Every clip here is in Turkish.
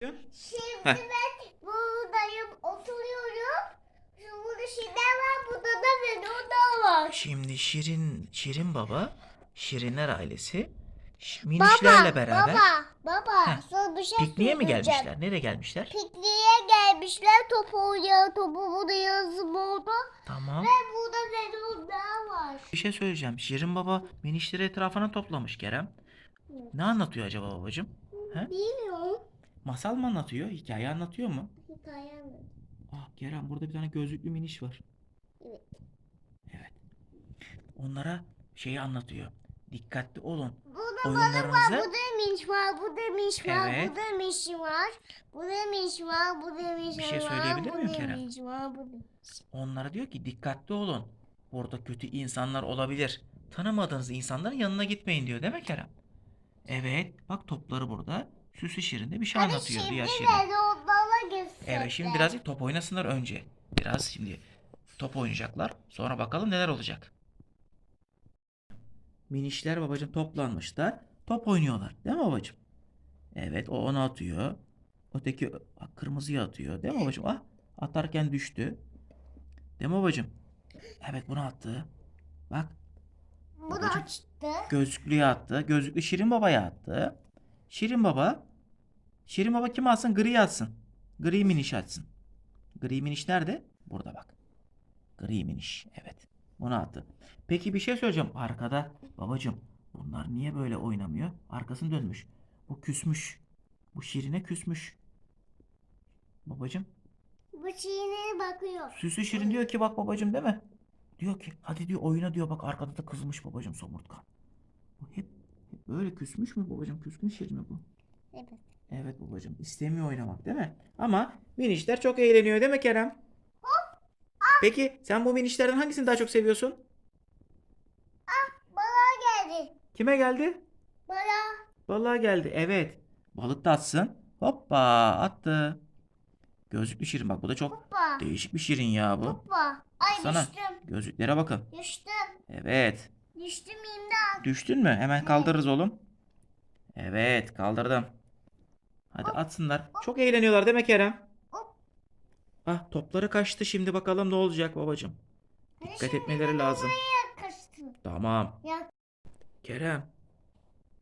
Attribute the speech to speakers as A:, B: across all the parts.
A: Şimdi
B: Heh.
A: ben buradayım oturuyorum. Şu burada şeyler var burada da ben da var.
B: Şimdi Şirin Şirin Baba, Şirinler ailesi minişlerle beraber
A: Baba, baba.
B: Heh.
A: Sana bir şey
B: pikniğe mi
A: söyleyeceğim.
B: gelmişler? Nereye gelmişler?
A: Pikniğe gelmişler. Top oynuyor. Topu burada yazım oldu.
B: Tamam.
A: Ve burada daha var.
B: Bir şey söyleyeceğim. Şirin Baba minişleri etrafına toplamış Kerem. Ne anlatıyor acaba babacığım? He?
A: Bilmiyorum.
B: Masal mı anlatıyor? Hikaye anlatıyor mu?
A: Hikaye mi?
B: Ah Kerem burada bir tane gözlüklü miniş var.
A: Evet.
B: Evet. Onlara şeyi anlatıyor. Dikkatli olun.
A: Burada balık var. Burada miş var. Burada miş var.
B: Evet.
A: Burada miş var. Burada miş var. Burada miş
B: Bir şey
A: var.
B: söyleyebilir miyim Kerem?
A: var. Burada
B: onlara diyor ki dikkatli olun. Burada kötü insanlar olabilir. Tanımadığınız insanların yanına gitmeyin diyor değil mi Kerem? Evet. Bak topları burada. Süsü Şirin de bir şey
A: Hadi
B: anlatıyor
A: şimdi
B: diğer Şirin.
A: göstereceğim.
B: Evet şimdi birazcık top oynasınlar önce. Biraz şimdi top oynayacaklar. Sonra bakalım neler olacak. Minişler babacığım toplanmışlar. Top oynuyorlar. Değil mi babacığım? Evet o onu atıyor. Öteki kırmızıya atıyor. Değil mi babacığım? Ah atarken düştü. Değil mi babacığım? Evet bunu attı. Bak
A: Bu da
B: Babacım.
A: açtı.
B: gözlüklüye attı. Gözlüklü Şirin Baba'ya attı. Şirin Baba Şirin Baba kim alsın? Gri atsın. Gri miniş atsın. Gri miniş nerede? Burada bak. Gri miniş. Evet. Bunu attı. Peki bir şey söyleyeceğim. Arkada babacığım bunlar niye böyle oynamıyor? Arkasını dönmüş. Bu küsmüş. Bu Şirin'e küsmüş. Babacığım.
A: Bu çiğneye bakıyor.
B: Süslü Şirin diyor ki bak babacığım değil mi? Diyor ki hadi diyor oyna diyor bak arkada da kızmış babacığım somurtkan. Bu hep, hep böyle küsmüş mü babacığım? Küskün Şirin mi bu?
A: Evet.
B: Evet babacığım istemiyor oynamak değil mi? Ama minişler çok eğleniyor değil mi Kerem? Peki sen bu minişlerden hangisini daha çok seviyorsun?
A: Bana geldi.
B: Kime geldi?
A: Bana.
B: Balığa geldi. Evet. Balık da atsın. Hoppa attı. Gözlüklü Şirin bak bu da çok
A: Hoppa.
B: değişik bir Şirin ya bu.
A: Hoppa. Ay
B: Sana.
A: düştüm.
B: Gözlüklere bakın.
A: Düştüm.
B: Evet.
A: Düştüm imdat.
B: Düştün mü? Hemen kaldırırız oğlum. Evet kaldırdım. Hadi atsınlar. Çok eğleniyorlar değil mi Kerem? Ah topları kaçtı şimdi bakalım ne olacak babacığım. Dikkat etmeleri lazım. Tamam. Kerem.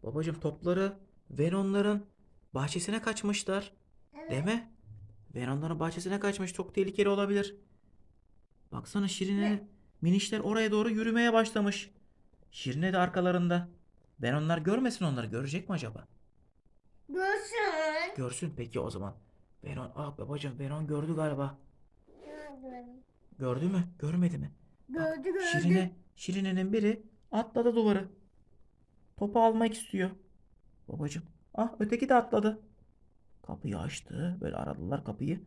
B: Babacığım topları Venonların bahçesine kaçmışlar. Değil mi? Venonların bahçesine kaçmış. Çok tehlikeli olabilir. Baksana Şirine minişler oraya doğru yürümeye başlamış. Şirine de arkalarında. Venonlar görmesin onları. Görecek mi acaba?
A: Görsün.
B: Görsün peki o zaman. Venon, ah babacığım Venon gördü galiba. Gördü mü? Görmedi mi? Bak,
A: Gördü gördü.
B: Şirine, Şirine'nin biri atladı duvarı. Topu almak istiyor. Babacığım. Ah öteki de atladı. Kapıyı açtı. Böyle aradılar kapıyı.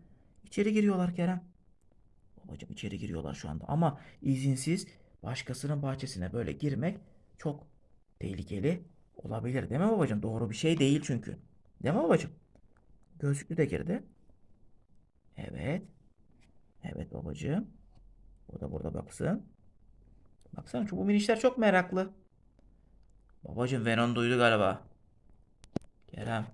B: İçeri giriyorlar Kerem. Babacığım içeri giriyorlar şu anda. Ama izinsiz başkasının bahçesine böyle girmek çok tehlikeli olabilir. Değil mi babacığım? Doğru bir şey değil çünkü. Değil mi babacığım? Gözlüklü de girdi. Evet. Evet babacığım. O da burada baksın. Baksana şu bu minişler çok meraklı. Babacığım Venom duydu galiba. Kerem.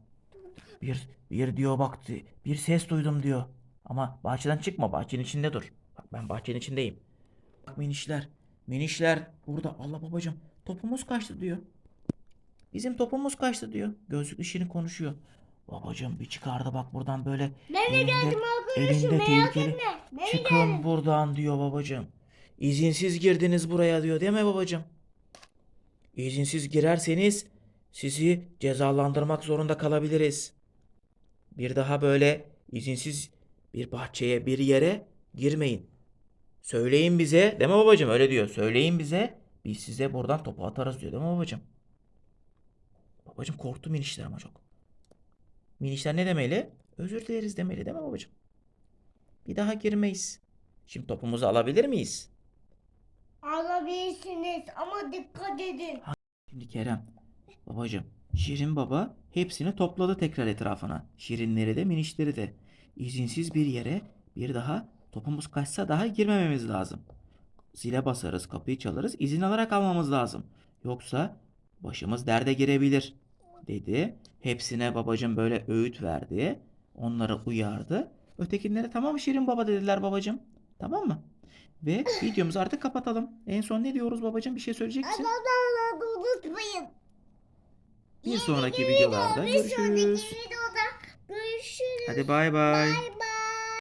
B: Bir, bir diyor baktı. Bir ses duydum diyor. Ama bahçeden çıkma. Bahçenin içinde dur. Bak ben bahçenin içindeyim. Bak minişler. Minişler burada. Allah babacığım. Topumuz kaçtı diyor. Bizim topumuz kaçtı diyor. Gözlüklü Şirin konuşuyor. Babacığım bir çıkardı bak buradan böyle.
A: Ben de
B: elinde-
A: geldim arkadaşım
B: elinde
A: merak etme. Ben
B: Çıkın
A: geldim.
B: buradan diyor babacığım. İzinsiz girdiniz buraya diyor değil mi babacığım? İzinsiz girerseniz sizi cezalandırmak zorunda kalabiliriz. Bir daha böyle izinsiz bir bahçeye bir yere girmeyin. Söyleyin bize değil mi babacığım öyle diyor. Söyleyin bize biz size buradan topu atarız diyor değil mi babacığım? Babacığım korktu minişler ama çok. Minişler ne demeli? Özür dileriz demeli değil mi babacığım? Bir daha girmeyiz. Şimdi topumuzu alabilir miyiz?
A: Alabilirsiniz ama dikkat edin.
B: Şimdi Kerem, babacığım, Şirin baba hepsini topladı tekrar etrafına. Şirinleri de minişleri de. İzinsiz bir yere bir daha topumuz kaçsa daha girmememiz lazım. Zile basarız, kapıyı çalarız, izin alarak almamız lazım. Yoksa başımız derde girebilir dedi. Hepsine babacığım böyle öğüt verdi. onları uyardı. Ötekilere tamam Şirin Baba dediler babacığım. Tamam mı? Ve videomuzu artık kapatalım. En son ne diyoruz babacığım? Bir şey söyleyecek misin?
A: Unutmayın.
B: Bir sonraki videolarda
A: Bir sonraki
B: görüşürüz.
A: videoda görüşürüz.
B: Hadi bay.
A: Bay